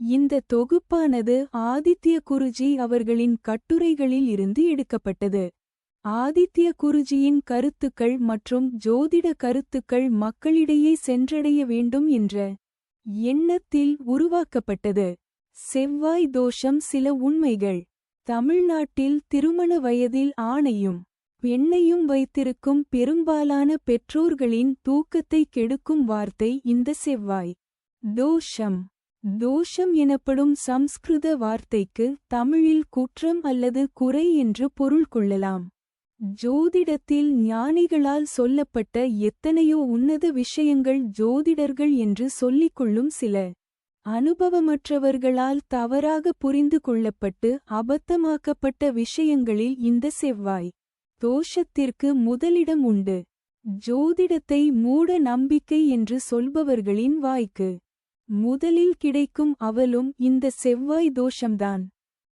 இந்த தொகுப்பானது ஆதித்ய குருஜி அவர்களின் கட்டுரைகளில் இருந்து எடுக்கப்பட்டது. ஆதித்ய குருஜியின் கருத்துக்கள் மற்றும் ஜோதிட கருத்துக்கள் மக்களிடையே சென்றடைய வேண்டும் என்ற எண்ணத்தில் உருவாக்கப்பட்டது. செவ்வாய் தோஷம் சில உண்மைகள். தமிழ்நாட்டில் திருமண வயதில் ஆணையும் பெண்ணையும் வைத்திருக்கும் பெரும்பாலான பெற்றோர்களின் தூக்கத்தை கெடுக்கும் வார்த்தை இந்த செவ்வாய் தோஷம். தோஷம் எனப்படும் சம்ஸ்கிருத வார்த்தைக்கு தமிழில் குற்றம் அல்லது குறை என்று பொருள் கொள்ளலாம். ஜோதிடத்தில் ஞானிகளால் சொல்லப்பட்ட எத்தனையோ உன்னத விஷயங்கள் ஜோதிடர்கள் என்று சொல்லிக் கொள்ளும் சில அனுபவமற்றவர்களால் தவறாக புரிந்து கொள்ளப்பட்டு அபத்தமாக்கப்பட்ட விஷயங்களில் இந்த செவ்வாய் தோஷத்திற்கு முதலிடம் உண்டு. ஜோதிடத்தை மூட நம்பிக்கை என்று சொல்பவர்களின் வாய்க்கு முதலில் கிடைக்கும் அவலும் இந்த செவ்வாய் தோஷம்தான்.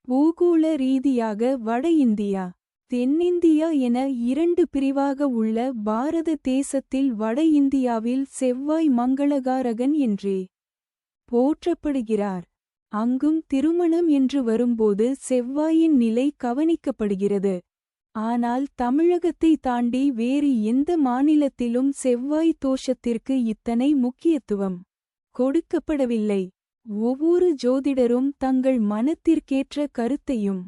பூகோள ரீதியாக வட இந்தியா தென்னிந்தியா என இரண்டு பிரிவாக உள்ள பாரத தேசத்தில் வட இந்தியாவில் செவ்வாய் மங்களகாரகன் என்றே போற்றப்படுகிறார். அங்கும் திருமணம் என்று வரும்போது செவ்வாயின் நிலை கவனிக்கப்படுகிறது. ஆனால் தமிழகத்தை தாண்டி வேறு எந்த மாநிலத்திலும் செவ்வாய் தோஷத்திற்கு இத்தனை முக்கியத்துவம் கொடுக்கப்படவில்லை. ஒவ்வொரு ஜோதிடரும் தங்கள் மனத்திற்கேற்ற கருத்தையும்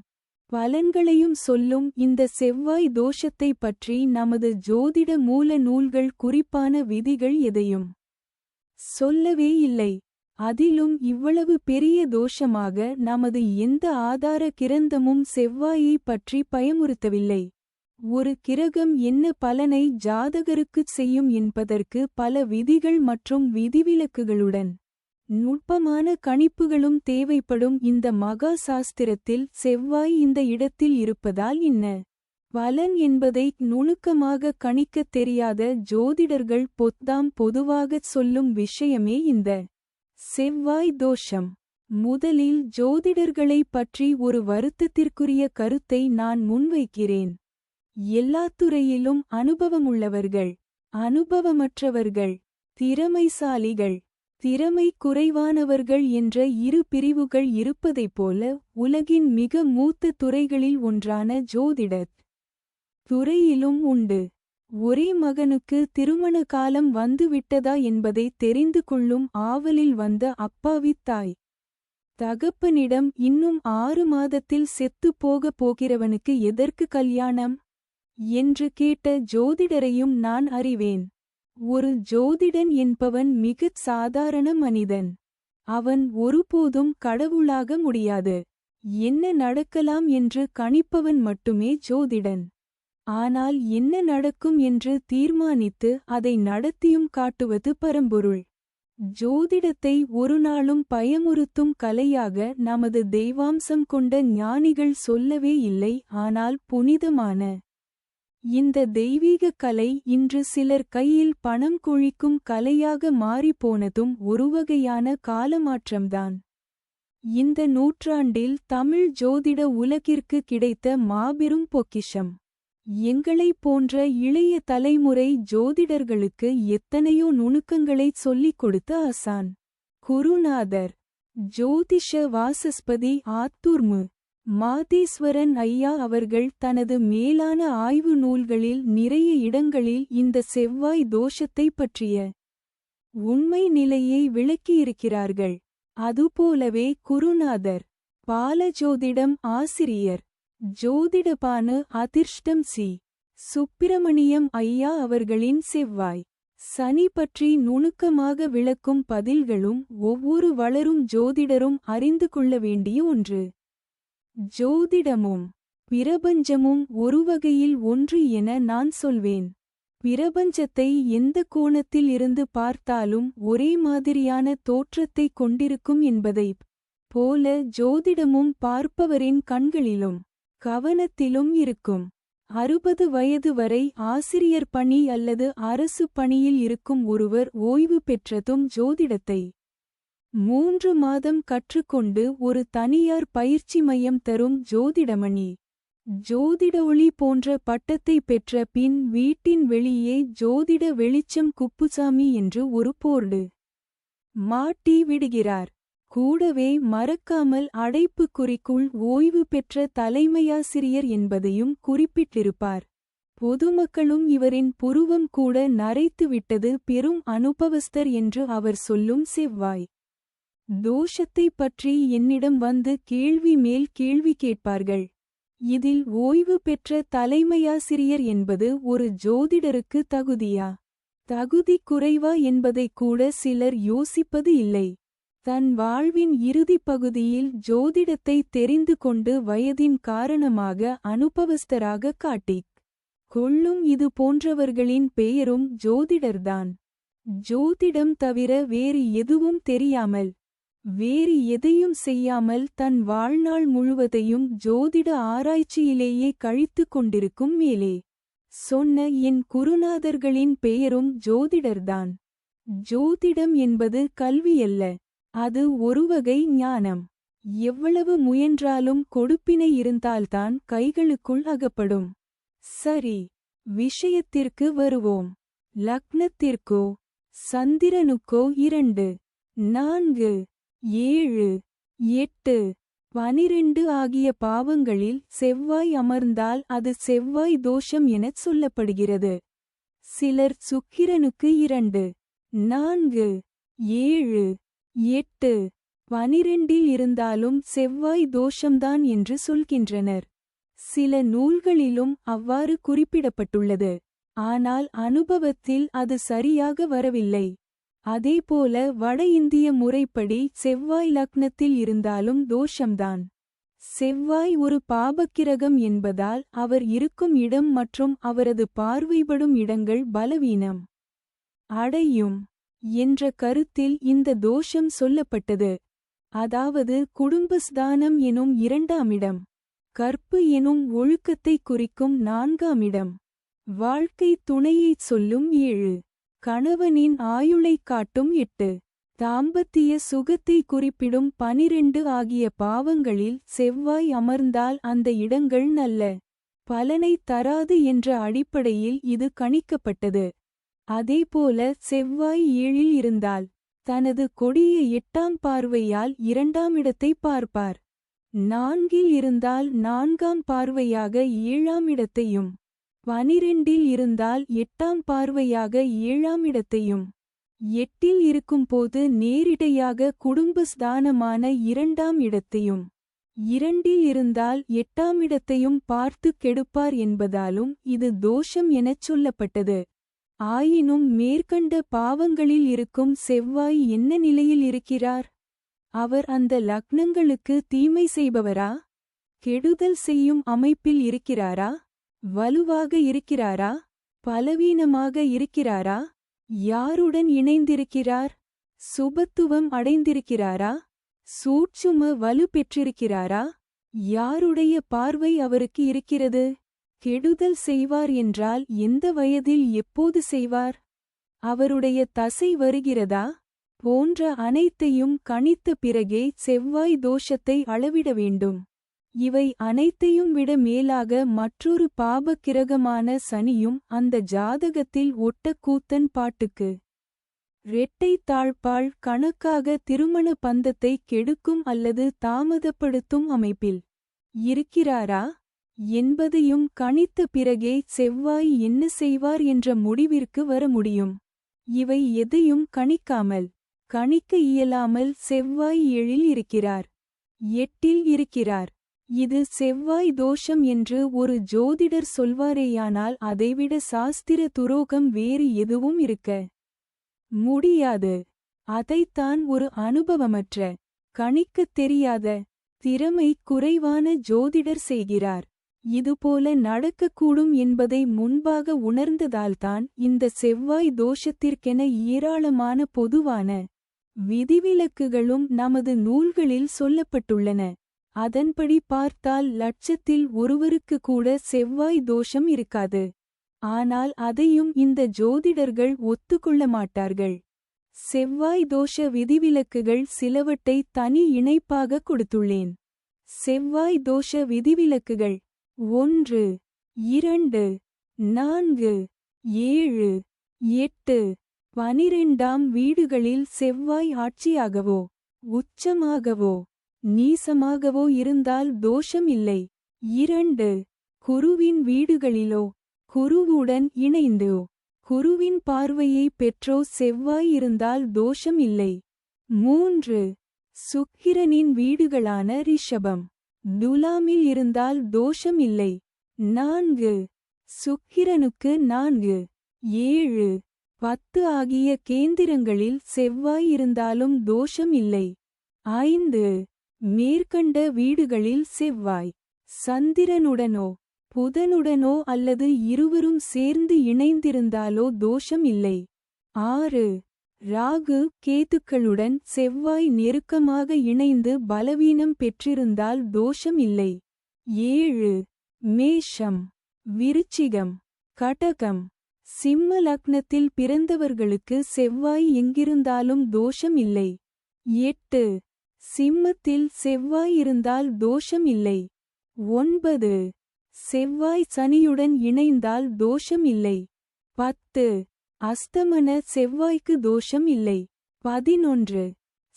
பலன்களையும் சொல்லும் இந்த செவ்வாய் தோஷத்தை பற்றி நமது ஜோதிட மூல நூல்கள் குறிப்பான விதிகள் எதையும் சொல்லவே இல்லை. அதிலும் இவ்வளவு பெரிய தோஷமாக நமது எந்த ஆதார கிரந்தமும் செவ்வாயை பற்றி பயமுறுத்தவில்லை. ஒரு கிரகம் என்ன பலனை ஜாதகருக்குச் செய்யும் என்பதற்கு பல விதிகள் மற்றும் விதிவிலக்குகளுடன் நுட்பமான கணிப்புகளும் தேவைப்படும் இந்த மகா சாஸ்திரத்தில் செவ்வாய் இந்த இடத்தில் இருப்பதால் என்ன? பலன் என்பதை நுணுக்கமாக கணிக்கத் தெரியாத ஜோதிடர்கள் பொத்தாம் பொதுவாகச் சொல்லும் விஷயமே இந்த செவ்வாய் தோஷம். முதலில் ஜோதிடர்களை பற்றி ஒரு வருத்தத்திற்குரிய கருத்தை நான் முன்வைக்கிறேன். எல்லா துறையிலும் அனுபவமுள்ளவர்கள் அனுபவமற்றவர்கள் திறமைசாலிகள் திறமை குறைவானவர்கள் என்ற இரு பிரிவுகள் இருப்பதைப் போல உலகின் மிக மூத்த துறைகளில் ஒன்றான ஜோதிடத் துறையிலும் உண்டு. ஒரே மகனுக்கு திருமண காலம் வந்துவிட்டதா என்பதை தெரிந்து கொள்ளும் ஆவலில் வந்த அப்பாவித் தாய். தகப்பனிடம் இன்னும் ஆறு மாதத்தில் செத்துப் போகப் போகிறவனுக்கு எதற்கு கல்யாணம்? என்று கேட்ட ஜோதிடரையும் நான் அறிவேன். ஒரு ஜோதிடன் என்பவன் மிகச் சாதாரண மனிதன். அவன் ஒருபோதும் கடவுளாக முடியாது. என்ன நடக்கலாம் என்று கணிப்பவன் மட்டுமே ஜோதிடன். ஆனால் என்ன நடக்கும் என்று தீர்மானித்து அதை நடத்தியும் காட்டுவது பரம்பொருள். ஜோதிடத்தை ஒருநாளும் பயமுறுத்தும் கலையாக நமது தெய்வாம்சம் கொண்ட ஞானிகள் சொல்லவே இல்லை ஆனால் புனிதமான இந்த தெய்வீக கலை இன்று சிலர் கையில் பணம் குழிக்கும் கலையாக மாறிப்போனதும் ஒருவகையான காலமாற்றம்தான். இந்த நூற்றாண்டில் தமிழ் ஜோதிட உலகிற்கு கிடைத்த மாபெரும் பொக்கிஷம். எங்களைப் போன்ற இளைய தலைமுறை ஜோதிடர்களுக்கு எத்தனையோ நுணுக்கங்களைச் சொல்லிக் கொடுத்த அசான் குருநாதர். ஜோதிஷ வாசஸ்பதி ஆத்தூர்மு. மாதேஸ்வரன் ஐயா அவர்கள் தனது மேலான ஆய்வு நூல்களில் நிறைய இடங்களில் இந்த செவ்வாய் தோஷத்தைப் பற்றிய உண்மை நிலையை விளக்கியிருக்கிறார்கள். அதுபோலவே குருநாதர் பாலஜோதிடம் ஆசிரியர் ஜோதிடபானு அதிர்ஷ்டம் சி. சுப்பிரமணியம் ஐயா அவர்களின் செவ்வாய். சனி பற்றி நுணுக்கமாக விளக்கும் பதில்களும் ஒவ்வொரு வளரும் ஜோதிடரும் அறிந்து கொள்ள வேண்டிய ஒன்று. ஜோதிடமும் பிரபஞ்சமும் ஒருவகையில் ஒன்று என நான் சொல்வேன். பிரபஞ்சத்தை எந்த கோணத்தில் இருந்து பார்த்தாலும் ஒரே மாதிரியான தோற்றத்தைக் கொண்டிருக்கும் என்பதைப் போல ஜோதிடமும் பார்ப்பவரின் கண்களிலும் கவனத்திலும் இருக்கும். அறுபது வயது வரை ஆசிரியர் பணி அல்லது அரசு பணியில் இருக்கும் ஒருவர் ஓய்வு பெற்றதும் ஜோதிடத்தை மூன்று மாதம் கற்றுக்கொண்டு ஒரு தனியார் பயிற்சி மையம் தரும் ஜோதிடமணி. ஜோதிட ஒளி போன்ற பட்டத்தை பெற்ற பின் வீட்டின் வெளியே ஜோதிட வெளிச்சம் குப்புசாமி என்று ஒரு போர்டு. மாட்டி விடுகிறார். கூடவே மறக்காமல் அடைப்புக்குறிக்குள் ஓய்வு பெற்ற தலைமையாசிரியர் என்பதையும் குறிப்பிட்டிருப்பார். பொதுமக்களும் இவரின் புருவம் கூட நரைத்துவிட்டது பெரும் அனுபவஸ்தர் என்று அவர் சொல்லும் செவ்வாய். தோஷத்தைப் பற்றி என்னிடம் வந்து கேள்வி மேல் கேள்வி கேட்பார்கள். இதில் ஓய்வு பெற்ற தலைமையாசிரியர் என்பது ஒரு ஜோதிடருக்கு தகுதியா? தகுதி குறைவா என்பதைக் கூட சிலர் யோசிப்பது இல்லை. தன் வாழ்வின் இறுதிப் பகுதியில் ஜோதிடத்தை தெரிந்து கொண்டு வயதின் காரணமாக அனுபவஸ்தராக காட்டிக் கொள்ளும் இது போன்றவர்களின் பெயரும் ஜோதிடர்தான். ஜோதிடம் தவிர வேறு எதுவும் தெரியாமல் வேறு எதையும் செய்யாமல் தன் வாழ்நாள் முழுவதையும் ஜோதிட ஆராய்ச்சியிலேயே கழித்துக் கொண்டிருக்கும் மேலே. சொன்ன என் குருநாதர்களின் பெயரும் ஜோதிடர்தான். ஜோதிடம் என்பது கல்வியல்ல அது ஒருவகை ஞானம். எவ்வளவு முயன்றாலும் கொடுப்பினை இருந்தால்தான் கைகளுக்குள் அகப்படும். சரி விஷயத்திற்கு வருவோம். லக்னத்திற்கோ சந்திரனுக்கோ இரண்டு நான்கு ஏழு எட்டு பனிரெண்டு ஆகிய பாவங்களில் செவ்வாய் அமர்ந்தால் அது செவ்வாய் தோஷம் எனச் சொல்லப்படுகிறது. சிலர் சுக்கிரனுக்கு இரண்டு நான்கு ஏழு எட்டு பனிரெண்டில் இருந்தாலும் செவ்வாய் தோஷம்தான் என்று சொல்கின்றனர். சில நூல்களிலும் அவ்வாறு குறிப்பிடப்பட்டுள்ளது. ஆனால் அனுபவத்தில் அது சரியாக வரவில்லை. அதேபோல வட இந்திய முறைப்படி செவ்வாய் லக்னத்தில் இருந்தாலும் தோஷம்தான். செவ்வாய் ஒரு பாபக்கிரகம் என்பதால் அவர் இருக்கும் இடம் மற்றும் அவரது பார்வைப்படும் இடங்கள் பலவீனம். அடையும் என்ற கருத்தில் இந்த தோஷம் சொல்லப்பட்டது. அதாவது குடும்பஸ்தானம் எனும் இரண்டாம் இடம். கற்பு எனும் ஒழுக்கத்தைக் குறிக்கும் நான்காம் இடம். வாழ்க்கை துணையைச் சொல்லும் ஏழு. கணவனின் ஆயுளைக் காட்டும் எட்டு. தாம்பத்திய சுகத்தை குறிப்பிடும் பனிரெண்டு ஆகிய பாவங்களில் செவ்வாய் அமர்ந்தால் அந்த இடங்கள் நல்ல பலனை தராது என்ற அடிப்படையில் இது கணிக்கப்பட்டது. அதேபோல செவ்வாய் ஏழில் இருந்தால் தனது கொடிய எட்டாம் பார்வையால் இரண்டாம் இடத்தை பார்ப்பார். நான்கில் இருந்தால் நான்காம் பார்வையாக ஏழாம் இடத்தையும் பனிரெண்டில் இருந்தால் எட்டாம் பார்வையாக ஏழாம் இடத்தையும் எட்டில் இருக்கும்போது நேரிடையாக குடும்பஸ்தானமான இரண்டாம் இடத்தையும் இரண்டில் இருந்தால் எட்டாம் இடத்தையும் பார்த்து கெடுப்பார் என்பதாலும் இது தோஷம் எனச் சொல்லப்பட்டது. ஆயினும் மேற்கண்ட பாவங்களில் இருக்கும் செவ்வாய் என்ன நிலையில் இருக்கிறார்? அவர் அந்த லக்னங்களுக்கு தீமை செய்பவரா? கெடுதல் செய்யும் அமைப்பில் இருக்கிறாரா? வலுவாக இருக்கிறாரா? பலவீனமாக இருக்கிறாரா? யாருடன் இணைந்திருக்கிறார்? சுபத்துவம் அடைந்திருக்கிறாரா? சூட்சும வலு பெற்றிருக்கிறாரா? யாருடைய பார்வை அவருக்கு இருக்கிறது? கெடுதல் செய்வார் என்றால் எந்த வயதில் எப்போது செய்வார்? அவருடைய தசை வருகிறதா? போன்ற அனைத்தையும் கணித்த பிறகே செவ்வாய் தோஷத்தை அளவிட வேண்டும். இவை அனைத்தையும் விட மேலாக மற்றொரு பாபக்கிரகமான சனியும் அந்த ஜாதகத்தில் ஒட்ட கூத்தன் பாட்டுக்கு. ரெட்டை தாழ்பாள் கணக்காக திருமண பந்தத்தை கெடுக்கும் அல்லது தாமதப்படுத்தும் அமைப்பில் இருக்கிறாரா? என்பதையும் கணித்த பிறகே செவ்வாய் என்ன செய்வார் என்ற முடிவிற்கு வர முடியும். இவை எதையும் கணிக்காமல் கணிக்க இயலாமல் செவ்வாய் எழில் இருக்கிறார். எட்டில் இருக்கிறார். இது செவ்வாய் தோஷம் என்று ஒரு ஜோதிடர் சொல்வாரேயானால் அதைவிட சாஸ்திர துரோகம் வேறு எதுவும் இருக்க முடியாது. அதைத்தான் ஒரு அனுபவமற்ற கணிக்கத் தெரியாத திறமை குறைவான ஜோதிடர் செய்கிறார். இதுபோல நடக்கக்கூடும் என்பதை முன்பாக உணர்ந்ததால்தான் இந்த செவ்வாய் தோஷத்திற்கென ஏராளமான பொதுவான விதிவிலக்குகளும் நமது நூல்களில் சொல்லப்பட்டுள்ளன. அதன்படி பார்த்தால் லட்சத்தில் ஒருவருக்கு கூட செவ்வாய் தோஷம் இருக்காது. ஆனால் அதையும் இந்த ஜோதிடர்கள் ஒத்துக்கொள்ள மாட்டார்கள். செவ்வாய் தோஷ விதிவிலக்குகள் சிலவற்றை தனி இணைப்பாக கொடுத்துள்ளேன். செவ்வாய் தோஷ விதிவிலக்குகள் ஒன்று இரண்டு நான்கு ஏழு எட்டு பனிரெண்டாம் வீடுகளில் செவ்வாய் ஆட்சியாகவோ உச்சமாகவோ நீசமாகவோ இருந்தால் தோஷம் இல்லை. இரண்டு குருவின் வீடுகளிலோ குருவுடன் இணைந்தோ குருவின் பார்வையை பெற்றோ செவ்வாய் இருந்தால் தோஷம் இல்லை. மூன்று சுக்கிரனின் வீடுகளான ரிஷபம் துலாமில் இருந்தால் தோஷம் இல்லை. நான்கு சுக்கிரனுக்கு நான்கு. ஏழு பத்து ஆகிய கேந்திரங்களில் செவ்வாய் இருந்தாலும் தோஷம் இல்லை. ஐந்து மேற்கண்ட வீடுகளில் செவ்வாய் சந்திரனுடனோ புதனுடனோ அல்லது இருவரும் சேர்ந்து இணைந்திருந்தாலோ தோஷம் இல்லை. ஆறு ராகு கேத்துக்களுடன் செவ்வாய் நெருக்கமாக இணைந்து பலவீனம் பெற்றிருந்தால் தோஷம் இல்லை. ஏழு மேஷம் விருச்சிகம் கடகம் சிம்ம லக்னத்தில் பிறந்தவர்களுக்கு செவ்வாய் எங்கிருந்தாலும் தோஷம் இல்லை. எட்டு சிம்மத்தில் செவ்வாய் இருந்தால் தோஷம் இல்லை ஒன்பது. செவ்வாய் சனியுடன் இணைந்தால் தோஷம் இல்லை பத்து. அஸ்தமன செவ்வாய்க்கு தோஷம் இல்லை பதினொன்று.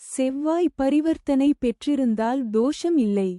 செவ்வாய் பரிவர்த்தனை பெற்றிருந்தால் தோஷம் இல்லை